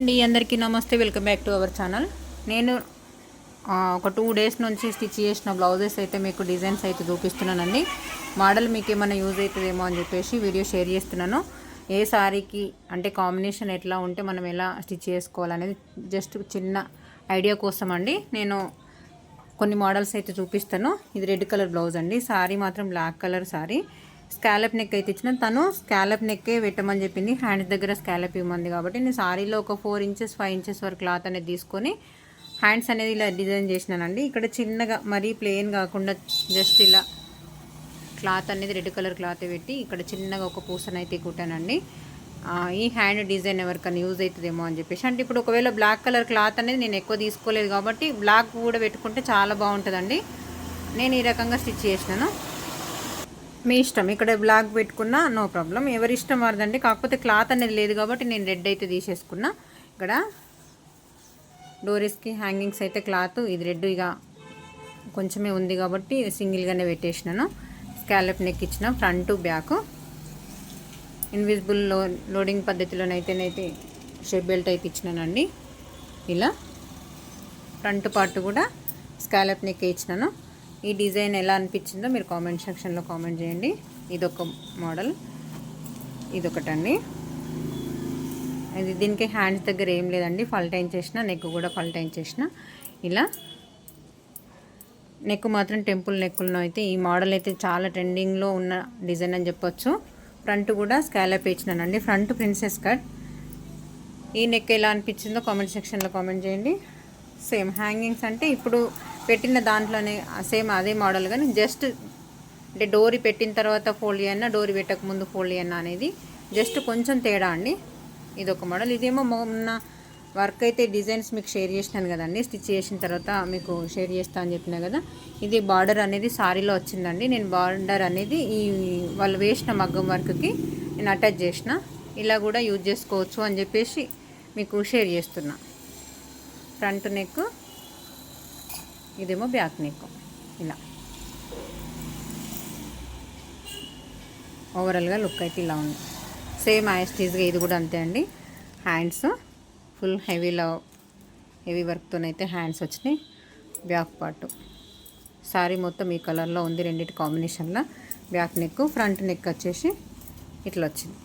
అండి అందరికీ నమస్తే welcome back to our channel. నేను ఒక టూ డేస్ నుంచి స్టిచ్ చేసిన బ్లౌజెస్ అయితే మీకు డిజైన్స్ అయితే చూపిస్తున్నానండి. మోడల్ మీకు ఏమైనా యూజ్ అవుతుందేమో అని చెప్పేసి వీడియో షేర్ చేస్తున్నాను. ఏ శారీకి అంటే కాంబినేషన్ ఎట్లా ఉంటే మనం ఎలా స్టిచ్ చేసుకోవాలనేది జస్ట్ చిన్న ఐడియా కోసం అండి నేను కొన్ని మోడల్స్ అయితే చూపిస్తాను. ఇది రెడ్ కలర్ బ్లౌజ్ అండి. సారీ మాత్రం black colour sari. Scallop neck అయితే ఇచ్చిన. తను స్కాలప్ నెక్కే పెట్టమని చెప్పింది. హ్యాండ్స్ దగ్గర స్కాలప్ ఇవ్వమంది కాబట్టి నేను సారీలో ఒక ఫోర్ ఇంచెస్ ఫైవ్ ఇంచెస్ వరకు క్లాత్ అనేది తీసుకొని హ్యాండ్స్ అనేది ఇలా డిజైన్ చేసినానండి. ఇక్కడ చిన్నగా మరీ ప్లెయిన్ కాకుండా జస్ట్ ఇలా క్లాత్ అనేది రెడ్ కలర్ క్లాత్ పెట్టి ఇక్కడ చిన్నగా ఒక పూసను అయితే కుట్టానండి. ఈ హ్యాండ్ డిజైన్ ఎవరికైనా యూజ్ అవుతుందేమో అని చెప్పేసి. అంటే ఇప్పుడు ఒకవేళ బ్లాక్ కలర్ క్లాత్ అనేది నేను ఎక్కువ తీసుకోలేదు కాబట్టి బ్లాక్ కూడా పెట్టుకుంటే చాలా బాగుంటుందండి. నేను ఈ రకంగా స్టిచ్ చేసినాను. మీ ఇష్టం. ఇక్కడ బ్లాక్ పెట్టుకున్నా నో ప్రాబ్లం. ఎవరి ఇష్టం వారిదండి. కాకపోతే క్లాత్ అనేది లేదు కాబట్టి నేను రెడ్ అయితే తీసేసుకున్నా. ఇక్కడ డోరీస్కి హ్యాంగింగ్స్ అయితే క్లాత్ ఇది రెడ్ ఇక కొంచెమే ఉంది కాబట్టి సింగిల్గానే పెట్టేసినాను. స్కాలప్ నెక్ ఇచ్చిన ఫ్రంట్ బ్యాక్. ఇన్విజిబుల్లో లోడింగ్ పద్ధతిలోనైతేనైతే షేప్ బెల్ట్ అయితే ఇచ్చినానండి. ఇలా ఫ్రంట్ పార్ట్ కూడా స్కాలప్ నెక్ ఇచ్చినాను. ఈ డిజైన్ ఎలా అనిపించిందో మీరు కామెంట్ సెక్షన్లో కామెంట్ చేయండి. ఇదొక మోడల్. ఇదొకటండి. ఇది దీనికి హ్యాండ్స్ దగ్గర ఏం లేదండి. ఫల్టైన్ చేసిన నెక్ కూడా ఫల్టైన్ చేసిన. ఇలా. నెక్ మాత్రం టెంపుల్ నెక్కులను అయితే ఈ మోడల్ అయితే చాలా ట్రెండింగ్లో ఉన్న డిజైన్ అని చెప్పొచ్చు. ఫ్రంట్ కూడా స్కాలప్ ఇచ్చినానండి ఫ్రంట్ ప్రిన్సెస్ కట్. ఈ నెక్ ఎలా అనిపించిందో కామెంట్ సెక్షన్లో కామెంట్ చేయండి. సేమ్ హ్యాంగింగ్స్ అంటే ఇప్పుడు పెట్టిన దాంట్లోనే సేమ్ అదే మోడల్ కానీ జస్ట్ అంటే డోరీ పెట్టిన తర్వాత ఫోల్డ్ చేయన్నా డోరీ పెట్టక ముందు ఫోల్డ్ చేయన్నా అనేది జస్ట్ కొంచెం తేడా అండి. ఇది ఒక మోడల్ ఇదేమో మొన్న వర్క్ అయితే డిజైన్స్ మీకు షేర్ చేసినాను కదండి. స్టిచ్ చేసిన తర్వాత మీకు షేర్ చేస్తా అని చెప్పినా కదా. ఇది బార్డర్ అనేది సారీలో వచ్చిందండి. నేను బార్డర్ అనేది ఈ వాళ్ళు వేసిన మగ్గం వర్క్కి నేను అటాచ్ చేసిన. ఇలా కూడా యూజ్ చేసుకోవచ్చు అని చెప్పేసి మీకు షేర్ చేస్తున్నా. ఫ్రంట్ నెక్ ఇదేమో బ్యాక్ నెక్ ఇలా. ఓవరాల్గా లుక్ అయితే ఇలా ఉంది. సేమ్ యాస్టీజ్గా ఇది కూడా అంతే అండి. హ్యాండ్స్ ఫుల్ హెవీలో హెవీ వర్క్తోనైతే హ్యాండ్స్ వచ్చినాయి. బ్యాక్ పార్ట్ సారీ మొత్తం ఈ కలర్లో ఉంది రెండింటి కాంబినేషన్లో బ్యాక్ నెక్ ఫ్రంట్ నెక్ వచ్చేసి ఇట్లా వచ్చింది.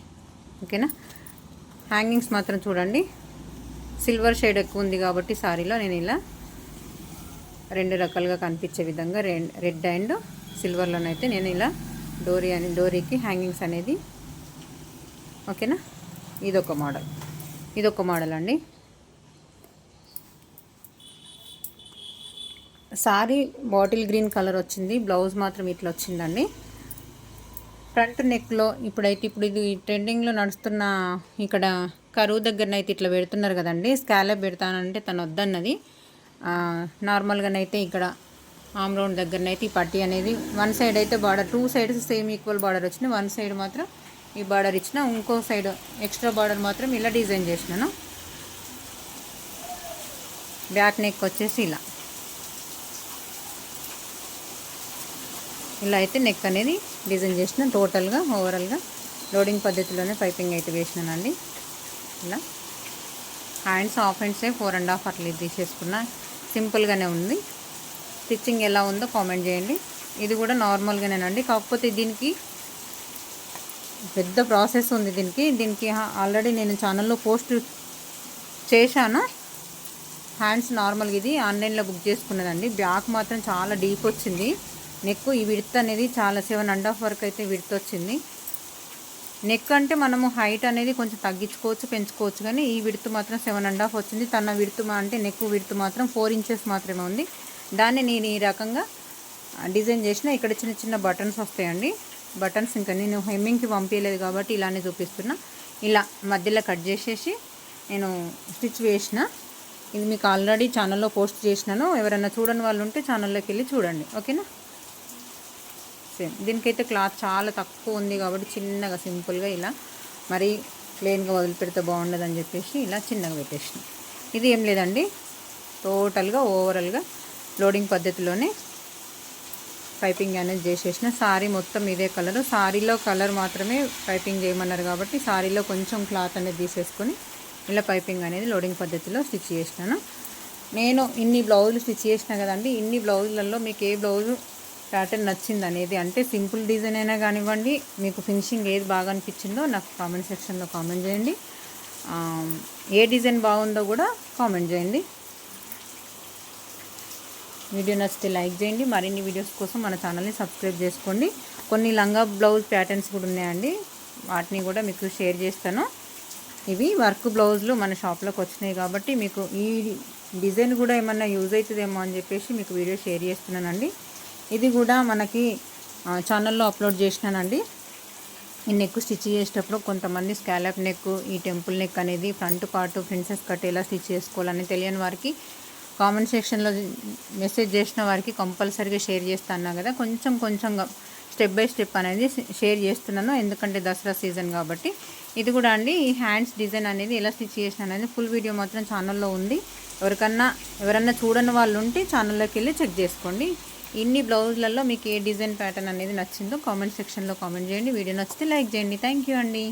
ఓకేనా హ్యాంగింగ్స్ మాత్రం చూడండి. సిల్వర్ షేడ్ ఎక్కువ ఉంది కాబట్టి సారీలో నేను ఇలా రెండు రకాలుగా కనిపించే విధంగా రెడ్ రెడ్ అండ్ సిల్వర్లోనైతే నేను ఇలా డోరీ అని డోరీకి హ్యాంగింగ్స్ అనేది ఓకేనా? ఇదొక మోడల్. ఇదొక మోడల్ అండి. సారీ బాటిల్ గ్రీన్ కలర్ వచ్చింది బ్లౌజ్ మాత్రం ఇట్లా వచ్చిందండి. ఫ్రంట్ నెక్లో ఇప్పుడైతే ఇప్పుడు ఇది ట్రెండింగ్లో నడుస్తున్న ఇక్కడ కరువు దగ్గరనైతే ఇట్లా పెడుతున్నారు కదండి. స్కాలప్ పెడతానంటే తను వద్దన్నది నార్మల్గానైతే ఇక్కడ ఆమ్ రౌండ్ దగ్గరనైతే ఈ పట్టీ అనేది వన్ సైడ్ అయితే border two sides same equal border వచ్చింది వన్ సైడ్ మాత్రం ఈ బార్డర్ ఇచ్చిన ఇంకో సైడ్ ఎక్స్ట్రా బార్డర్ మాత్రం ఇలా డిజైన్ చేసినాను. బ్యాక్ నెక్ వచ్చేసి ఇలా. ఇలా అయితే నెక్ అనేది డిజైన్ చేసిన టోటల్గా ఓవరాల్గా లోడింగ్ పద్ధతిలోనే పైపింగ్ అయితే వేసినానండి. ఇలా. హ్యాండ్స్ హాఫ్ హ్యాండ్సే ఫోర్ అండ్ హాఫ్ అట్లా తీసేసుకున్నా సింపుల్గానే ఉంది. స్టిచ్చింగ్ ఎలా ఉందో కామెంట్ చేయండి. ఇది కూడా నార్మల్గానేనండి. కాకపోతే దీనికి పెద్ద ప్రాసెస్ ఉంది దీనికి. దీనికి ఆల్రెడీ నేను ఛానల్లో పోస్ట్ చేశాను. హ్యాండ్స్ నార్మల్గా ఇది ఆన్లైన్లో బుక్ చేసుకున్నదండి బ్యాక్ మాత్రం చాలా డీప్ వచ్చింది. నెక్ ఈ విడత్ అనేది చాలా సెవెన్ అండ్ హాఫ్ వరకు అయితే విడత్ వచ్చింది. నెక్ అంటే మనము హైట్ అనేది కొంచెం తగ్గించుకోవచ్చు పెంచుకోవచ్చు కానీ ఈ విడుతు మాత్రం సెవెన్ అండ్ హాఫ్ వచ్చింది. తన విడుతు మా- అంటే నెక్ విడుతు మాత్రం ఫోర్ ఇంచెస్ మాత్రమే ఉంది. దాన్ని నేను ఈ రకంగా డిజైన్ చేసిన ఇక్కడ చిన్న చిన్న బటన్స్ వస్తాయండి. బటన్స్ ఇంకా నేను హెమ్మింగ్కి పంపించలేదు కాబట్టి ఇలానే చూపిస్తున్నా. ఇలా మధ్యలో కట్ చేసేసి నేను స్టిచ్ వేసిన. ఇది మీకు ఆల్రెడీ ఛానల్లో పోస్ట్ చేసినాను. ఎవరైనా చూడని వాళ్ళు ఉంటే ఛానల్లోకి వెళ్ళి చూడండి. ఓకేనా సేమ్. దీనికైతే క్లాత్ చాలా తక్కువ ఉంది కాబట్టి చిన్నగా సింపుల్గా ఇలా మరీ ప్లెయిన్గా వదిలిపెడితే బాగుండదని చెప్పేసి ఇలా చిన్నగా పెట్టేసిన. ఇది ఏం లేదండి. టోటల్గా ఓవరాల్గా లోడింగ్ పద్ధతిలోనే పైపింగ్ అనేది చేసేసిన. సారీ మొత్తం ఇదే కలర్. సారీలో కలర్ మాత్రమే పైపింగ్ చేయమన్నారు కాబట్టి సారీలో కొంచెం క్లాత్ అనేది తీసేసుకొని ఇలా పైపింగ్ అనేది లోడింగ్ పద్ధతిలో స్టిచ్ చేసినాను. నేను ఇన్ని బ్లౌజులు స్టిచ్ చేసిన కదండి ఇన్ని బ్లౌజులలో మీకు ఏ బ్లౌజు ప్యాటర్న్ నచ్చింది అనేది. అంటే సింపుల్ డిజైన్ అయినా కానివ్వండి మీకు ఫినిషింగ్ ఏది బాగా అనిపించిందో నాకు కామెంట్ సెక్షన్లో కామెంట్ చేయండి. ఏ డిజైన్ బాగుందో కూడా కామెంట్ చేయండి. వీడియో నచ్చితే లైక్ చేయండి. మరిన్ని వీడియోస్ కోసం మన ఛానల్ని సబ్స్క్రైబ్ చేసుకోండి. కొన్ని లంగా బ్లౌజ్ ప్యాటర్న్స్ కూడా ఉన్నాయండి. వాటిని కూడా మీకు షేర్ చేస్తాను. ఇవి వర్క్ బ్లౌజ్లు మన షాప్లోకి వచ్చినాయి కాబట్టి మీకు ఈ డిజైన్ కూడా ఏమన్నా యూజ్ అవుతుందేమో అని చెప్పేసి మీకు వీడియో షేర్ చేస్తున్నానండి. ఇది కూడా మనకి ఛానల్లో అప్లోడ్ చేసినానండి. ఈ నెక్ స్టిచ్ చేసేటప్పుడు కొంతమంది స్కాలప్ నెక్ ఈ టెంపుల్ నెక్ అనేది ఫ్రంట్ పార్ట్ ప్రిన్సెస్ కట్ ఎలా స్టిచ్ చేసుకోవాలని తెలియని వారికి కామెంట్ సెక్షన్లో మెసేజ్ చేసిన వారికి కంపల్సరీగా షేర్ చేస్తాను కదా కొంచెం కొంచెంగా స్టెప్ బై స్టెప్ అనేది షేర్ చేస్తున్నాను. ఎందుకంటే దసరా సీజన్ కాబట్టి. ఇది కూడా అండి ఈ హ్యాండ్స్ డిజైన్ అనేది ఎలా స్టిచ్ చేసిన అనేది ఫుల్ వీడియో మాత్రం ఛానల్లో ఉంది. ఎవరికన్నా ఎవరన్నా చూడని వాళ్ళు ఉంటే ఛానల్లోకి వెళ్ళి చెక్ చేసుకోండి. ఇన్ని బ్లౌజులలో మీకు ఏ డిజైన్ ప్యాటర్న్ అనేది నచ్చిందో కామెంట్ సెక్షన్లో కామెంట్ చేయండి. వీడియో నచ్చితే లైక్ చేయండి. థ్యాంక్ యూ అండి.